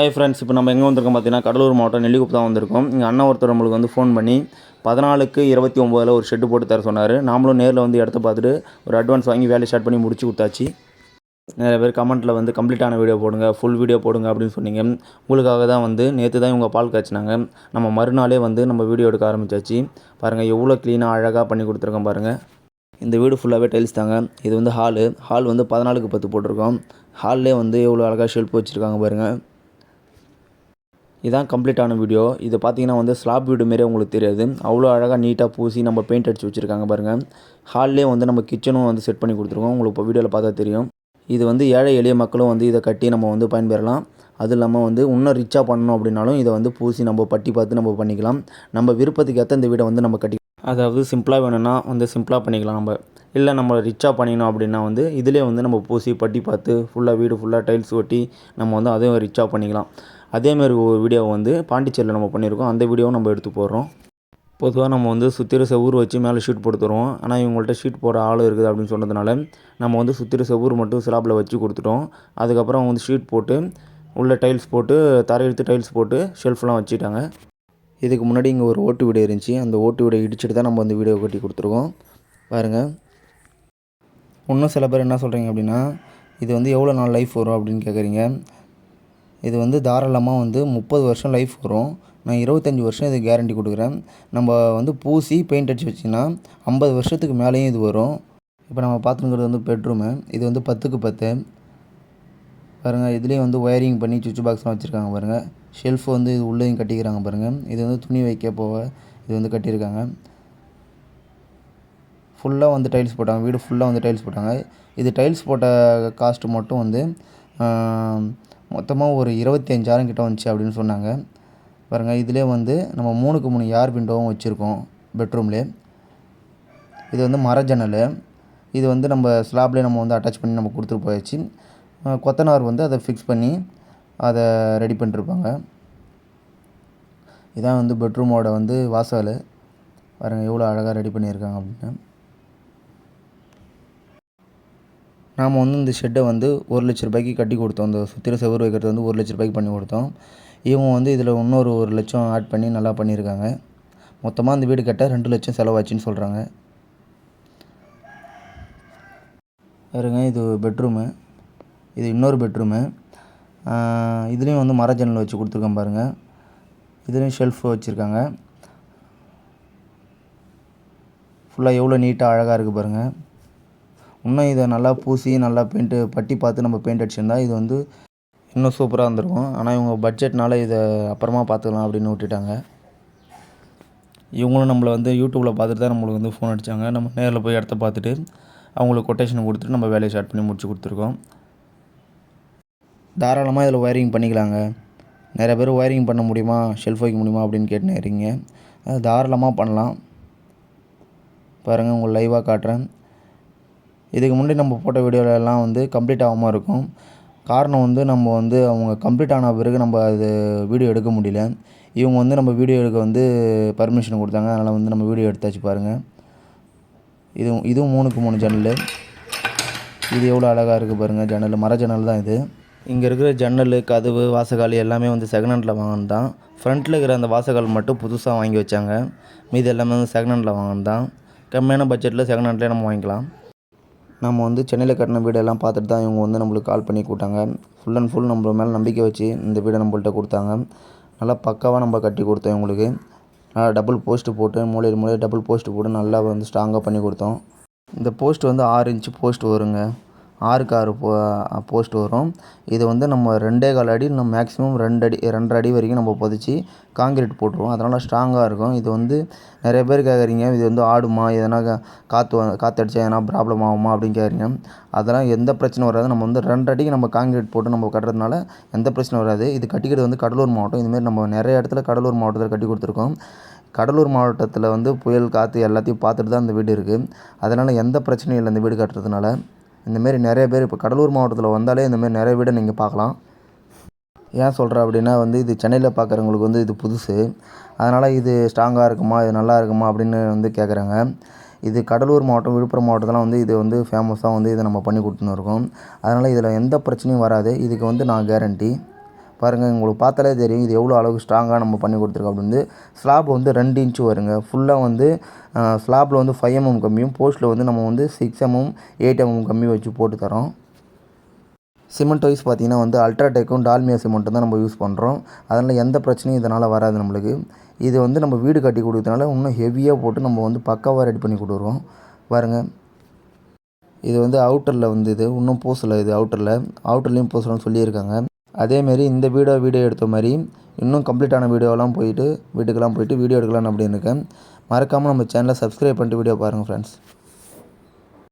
Hi friends இப்போ நம்ம எங்கே வந்திருக்கோம் பார்த்தீங்கன்னா கடலூர் மாவட்டம் நெல்லிக்குப்பு தான் வந்திருக்கோம். இங்கே அண்ணன் ஒருத்தர் நம்மளுக்கு வந்து ஃபோன் பண்ணி பதினாலுக்கு இருபத்தி ஒம்போதில் ஒரு ஷெட்டு போட்டு தர சொன்னார். நாமளும் நேரில் வந்து இடத்த பார்த்துட்டு ஒரு அட்வான்ஸ் வாங்கி வேலையை ஸ்டார்ட் பண்ணி முடிச்சு கொடுத்தாச்சு. நிறைய பேர் கமெண்ட்டில் வந்து கம்ப்ளீட்டான வீடியோ போடுங்க ஃபுல் வீடியோ போடுங்க அப்படின்னு சொன்னீங்க. உங்களுக்காக தான் வந்து நேற்று தான் இவங்க பால் காய்ச்சினாங்க. நம்ம மறுநாளே வந்து நம்ம வீடியோ எடுக்க ஆரம்பிச்சாச்சு. பாருங்கள் எவ்வளோ க்ளீனாக அழகாக பண்ணி கொடுத்துருக்கோம் பாருங்கள் இந்த வீடு ஃபுல்லாகவே டைல்ஸ் தாங்க. இது வந்து ஹாலு ஹால் வந்து பதினாலுக்கு பத்து போட்டிருக்கோம். ஹால்லே வந்து எவ்வளோ அழகாக ஷெல்ஃப் வச்சுருக்காங்க பாருங்கள் இதான் கம்ப்ளீட்டான வீடியோ. இது பார்த்தீங்கன்னா வந்து ஸ்லாப் வீடு மாரி உங்களுக்கு தெரியாது. அவ்வளோ அழகாக நீட்டாக பூசி நம்ம பெயிண்ட் அடித்து வச்சுருக்காங்க பாருங்கள் ஹால்லே வந்து நம்ம கிச்சனும் வந்து செட் பண்ணி கொடுத்துருக்கோம். உங்களுக்கு இப்போ வீடியோவில் பார்த்தா தெரியும். இது வந்து ஏழை எளிய மக்களும் வந்து இதை கட்டி நம்ம வந்து பயன்பெறலாம். அது இல்லாமல் வந்து இன்னும் ரிச்சாக பண்ணணும் அப்படின்னாலும் இதை வந்து பூசி நம்ம பட்டி பார்த்து நம்ம பண்ணிக்கலாம். நம்ம விருப்பத்துக்கு ஏற்ற இந்த வீடை வந்து நம்ம கட்டி அதாவது சிம்பிளாக வேணும்னா வந்து சிம்பிளாக பண்ணிக்கலாம் நம்ம. இல்லை நம்ம ரிச்சாக பண்ணிக்கணும் அப்படின்னா வந்து இதிலே வந்து நம்ம பூசி பட்டி பார்த்து ஃபுல்லாக வீடு ஃபுல்லாக டைல்ஸ் ஒட்டி நம்ம வந்து அதையும் ரிச்சாக பண்ணிக்கலாம். அதேமாரி ஒரு வீடியோவை வந்து பாண்டிச்சேரியில் நம்ம பண்ணியிருக்கோம். அந்த வீடியோவும் நம்ம எடுத்து போடுறோம். பொதுவாக நம்ம வந்து சுத்திர செவ்வூர் வச்சு மேலே ஷீட் போட்டு தருவோம். ஆனால் இவங்கள்ட்ட ஷீட் போட ஆள் இருக்குது அப்படின்னு சொன்னதுனால நம்ம வந்து சுத்திர செவ்வூர் மட்டும் ஸ்லாப்பில் வச்சு கொடுத்துட்டோம். அதுக்கப்புறம் வந்து ஷீட் போட்டு உள்ள டைல்ஸ் போட்டு தரையெழுத்து டைல்ஸ் போட்டு ஷெல்ஃப்லாம் வச்சுட்டாங்க. இதுக்கு முன்னாடி இங்கே ஒரு ஓட்டு வீடு இருந்துச்சு. அந்த ஓட்டு வீடை இடிச்சிட்டு தான் நம்ம வந்து வீடியோ கட்டி கொடுத்துருக்கோம். பாருங்கள் இன்னும் சில பேர் என்ன சொல்கிறீங்க அப்படின்னா இது வந்து எவ்வளோ நாள் லைஃப் வரும் அப்படின்னு கேட்குறீங்க இது வந்து தாராளமாக வந்து முப்பது வருஷம் லைஃப் வரும். நான் இருபத்தஞ்சி வருஷம் இது கேரண்டி கொடுக்குறேன். நம்ம வந்து பூசி பெயிண்ட் அடித்து வச்சிங்கன்னா ஐம்பது வருஷத்துக்கு மேலேயும் இது வரும். இப்போ நம்ம பார்த்துங்கிறது வந்து பெட்ரூமு இது வந்து பத்துக்கு பத்து. பாருங்கள் இதுலேயும் வந்து ஒயரிங் பண்ணி சுவிட்ச் பாக்ஸ்லாம் வச்சுருக்காங்க பாருங்கள் ஷெல்ஃப் வந்து இது உள்ளேயும் கட்டிக்கிறாங்க பாருங்கள் இது வந்து துணி வைக்க போக இது வந்து கட்டியிருக்காங்க. ஃபுல்லாக வந்து டைல்ஸ் போட்டாங்க. வீடு ஃபுல்லாக வந்து டைல்ஸ் போட்டாங்க. இது டைல்ஸ் போட்ட காஸ்ட்டு மட்டும் வந்து மொத்தமாக ஒரு இருபத்தி அஞ்சாயிரம் கிட்ட வந்துச்சு அப்படின்னு சொன்னாங்க. பாருங்கள் இதிலே வந்து நம்ம மூணுக்கு மூணு யார் விண்டோவும் வச்சுருக்கோம் பெட்ரூம்லே. இது வந்து மர ஜன்னல். இது வந்து நம்ம ஸ்லாப்லேயே நம்ம வந்து அட்டாச் பண்ணி நம்ம கொடுத்துட்டு போயாச்சு. கொத்தனார் வந்து அதை ஃபிக்ஸ் பண்ணி அதை ரெடி பண்ணிட்டுருப்பாங்க இதான் வந்து பெட்ரூமோட வந்து வாசல். பாருங்கள் எவ்வளோ அழகாக ரெடி பண்ணியிருக்காங்க அப்படின்னு. நாம் வந்து இந்த ஷெட்டை வந்து ஒரு லட்ச ரூபாய்க்கு கட்டி கொடுத்தோம். இந்த சுற்றிலும் செவ்வறு வைக்கிறது வந்து ஒரு லட்ச ரூபாய்க்கு பண்ணி கொடுத்தோம். இவங்க வந்து இதில் இன்னொரு ஒரு லட்சம் ஆட் பண்ணி நல்லா பண்ணியிருக்காங்க. மொத்தமாக இந்த வீடு கட்ட ரெண்டு லட்சம் செலவாச்சுன்னு சொல்கிறாங்க பாருங்க இது பெட்ரூமு இது இன்னொரு பெட்ரூமு இதுலேயும் வந்து மர ஜன்னல் வச்சு கொடுத்துருக்கேன் பாருங்கள் இதுலேயும் ஷெல்ஃப் வச்சுருக்காங்க. ஃபுல்லாக எவ்வளோ நீட்டாக அழகாக இருக்குது பாருங்கள் இன்னும் இதை நல்லா பூசி நல்லா பெயிண்ட்டு பட்டி பார்த்து நம்ம பெயிண்ட் அடிச்சிருந்தா இது வந்து இன்னும் சூப்பராக இருந்திருக்கும். ஆனால் இவங்க பட்ஜெட்னால இதை அப்புறமா பார்த்துக்கலாம் அப்படின்னு விட்டுட்டாங்க. இவங்களும் நம்மளை வந்து யூடியூப்பில் பார்த்துட்டு தான் நம்மளுக்கு வந்து ஃபோன் அடித்தாங்க நம்ம நேரில் போய் இடத்த பார்த்துட்டு அவங்களுக்கு கொட்டேஷன் கொடுத்துட்டு நம்ம வேலையை ஸ்டார்ட் பண்ணி முடிச்சு கொடுத்துருக்கோம். தாராளமாக இதில் ஒயரிங் பண்ணிக்கலாங்க. நிறைய பேர் ஒயரிங் பண்ண முடியுமா ஷெல்ஃப் வைக்க முடியுமா அப்படின்னு கேட்டுன்னு இருக்கீங்க. அது தாராளமாக பண்ணலாம். பாருங்கள் உங்களுக்கு லைவாக காட்டுறேன். இதுக்கு முன்னாடி நம்ம போட்ட எல்லாம் வந்து கம்ப்ளீட் ஆகாமல் இருக்கும். காரணம் வந்து நம்ம வந்து அவங்க கம்ப்ளீட் ஆன பிறகு நம்ம அது வீடியோ எடுக்க முடியல. இவங்க வந்து நம்ம வீடியோ எடுக்க வந்து பர்மிஷன் கொடுத்தாங்க. அதனால் வந்து நம்ம வீடியோ எடுத்தாச்சு பாருங்கள் இதுவும் இதுவும் மூணுக்கு மூணு ஜன்னல் இது எவ்வளோ அழகாக இருக்குது பாருங்கள் ஜன்னல் மர ஜன்னல் தான் இது. இங்கே இருக்கிற ஜன்னல் கதவு வாசகாலி எல்லாமே வந்து செகண்ட் ஹேண்டில் வாங்கினது தான் ஃப்ரண்ட்டில் இருக்கிற அந்த வாசகால் மட்டும் புதுசாக வாங்கி வச்சாங்க. மீதி எல்லாமே வந்து செகண்ட் ஹேண்டில் வாங்கினது தான் கம்மியான பட்ஜெட்டில் செகண்ட் ஹேண்ட்லேயே நம்ம வாங்கிக்கலாம். நம்ம வந்து சென்னையில் கட்டின வீடெல்லாம் பார்த்துட்டு தான் இவங்க வந்து நம்மளுக்கு கால் பண்ணி கூப்பிட்டாங்க. ஃபுல் அண்ட் ஃபுல் நம்ம மேலே நம்பிக்கை வச்சு இந்த வீடை நம்மள்ட்ட கொடுத்தாங்க. நல்லா பக்காவாக நம்ம கட்டி கொடுத்தோம் இவங்களுக்கு. நல்லா டபுள் போஸ்ட்டு போட்டு மூலையில் மூலையில் டபுள் போஸ்ட்டு போட்டு நல்லா வந்து ஸ்ட்ராங்காக பண்ணி கொடுத்தோம். இந்த போஸ்ட் வந்து ஆறு இன்ச்சு போஸ்ட் வருங்க. ஆறுக்கு ஆறு போ போஸ்ட் வரும். இது வந்து நம்ம ரெண்டே கால் அடி நம்ம மேக்ஸிமம் ரெண்டு அடி ரெண்டரை அடி வரைக்கும் நம்ம புதைச்சி காங்கிரீட் போட்டுருவோம். அதனால் ஸ்ட்ராங்காக இருக்கும். இது வந்து நிறைய பேர் கேட்குறீங்க இது வந்து ஆடுமா எதனா காற்று காற்று எதனா ப்ராப்ளம் ஆகுமா அப்படின்னு கேட்குறீங்க அதெல்லாம் எந்த பிரச்சனை வராது. நம்ம வந்து ரெண்டு அடிக்கு நம்ம காங்கிரீட் போட்டு நம்ம கட்டுறதுனால எந்த பிரச்சனை வராது. இது கட்டிக்கிறது வந்து கடலூர் மாவட்டம். இதுமாரி நம்ம நிறைய இடத்துல கடலூர் மாவட்டத்தில் கட்டி கொடுத்துருக்கோம். கடலூர் மாவட்டத்தில் வந்து புயல் காற்று எல்லாத்தையும் பார்த்துட்டு தான் இந்த வீடு இருக்குது அதனால் எந்த பிரச்சனையும் இல்லை இந்த வீடு கட்டுறதுனால. இந்தமாரி நிறைய பேர் இப்போ கடலூர் மாவட்டத்தில் வந்தாலே இந்தமாரி நிறைய வீடை நீங்கள் பார்க்கலாம் ஏன் சொல்கிறேன் அப்படின்னா வந்து இது சென்னையில் பார்க்குறவங்களுக்கு வந்து இது புதுசு. அதனால் இது ஸ்ட்ராங்காக இருக்குமா இது நல்லா இருக்குமா அப்படின்னு வந்து கேட்குறாங்க இது கடலூர் மாவட்டம் விழுப்புரம் மாவட்டத்தெலாம் வந்து இது வந்து ஃபேமஸாக வந்து இதை நம்ம பண்ணி கொடுத்துன்னு இருக்கோம். அதனால் இதில் எந்த பிரச்சனையும் வராது. இதுக்கு வந்து நான் கேரண்டி பாருங்கள் உங்களுக்கு பார்த்தாலே தெரியும் இது எவ்வளோ அளவுக்கு ஸ்ட்ராங்காக நம்ம பண்ணி கொடுத்துருக்கோம் அப்படின்னு. ஸ்லாப் வந்து ரெண்டு இன்ச்சு வருங்க. ஃபுல்லாக வந்து ஸ்லாப்பில் வந்து ஃபைவ் எம்எம் mm கம்மியும் போஸ்ட்டில் வந்து நம்ம வந்து சிக்ஸ் எம்எம் எயிட் எம்எம் கம்மி வச்சு போட்டு தரோம். சிமெண்ட் வைஸ் பார்த்தீங்கன்னா வந்து அல்ட்ராடெக்கும் டால்மியா சிமெண்ட்டும் தான் நம்ம யூஸ் பண்ணுறோம் அதனால் எந்த பிரச்சனையும் இதனால் வராது நம்மளுக்கு. இது வந்து நம்ம வீடு கட்டி கொடுக்கறதுனால இன்னும் ஹெவியாக போட்டு நம்ம வந்து பக்காவாக ரெடி பண்ணி கொடுக்குறோம். பாருங்கள் இது வந்து அவுட்டரில் வந்து இது இன்னும் பூசலை இது அவுட்டரில் அவுட்டர்லேயும் பூசலன்னு சொல்லியிருக்காங்க. அதேமாரி இந்த வீடியோ வீடியோ எடுத்த மாதிரி இன்னும் கம்ப்ளீட்டான வீடியோலாம் போயிட்டு வீட்டுக்கெல்லாம் போயிட்டு வீடியோ எடுக்கலாம்னு அப்படின்னு இருக்கேன். மறக்காமல் நம்ம சேனலை சப்ஸ்கிரைப் பண்ணிட்டு வீடியோ பாருங்கள் ஃப்ரெண்ட்ஸ்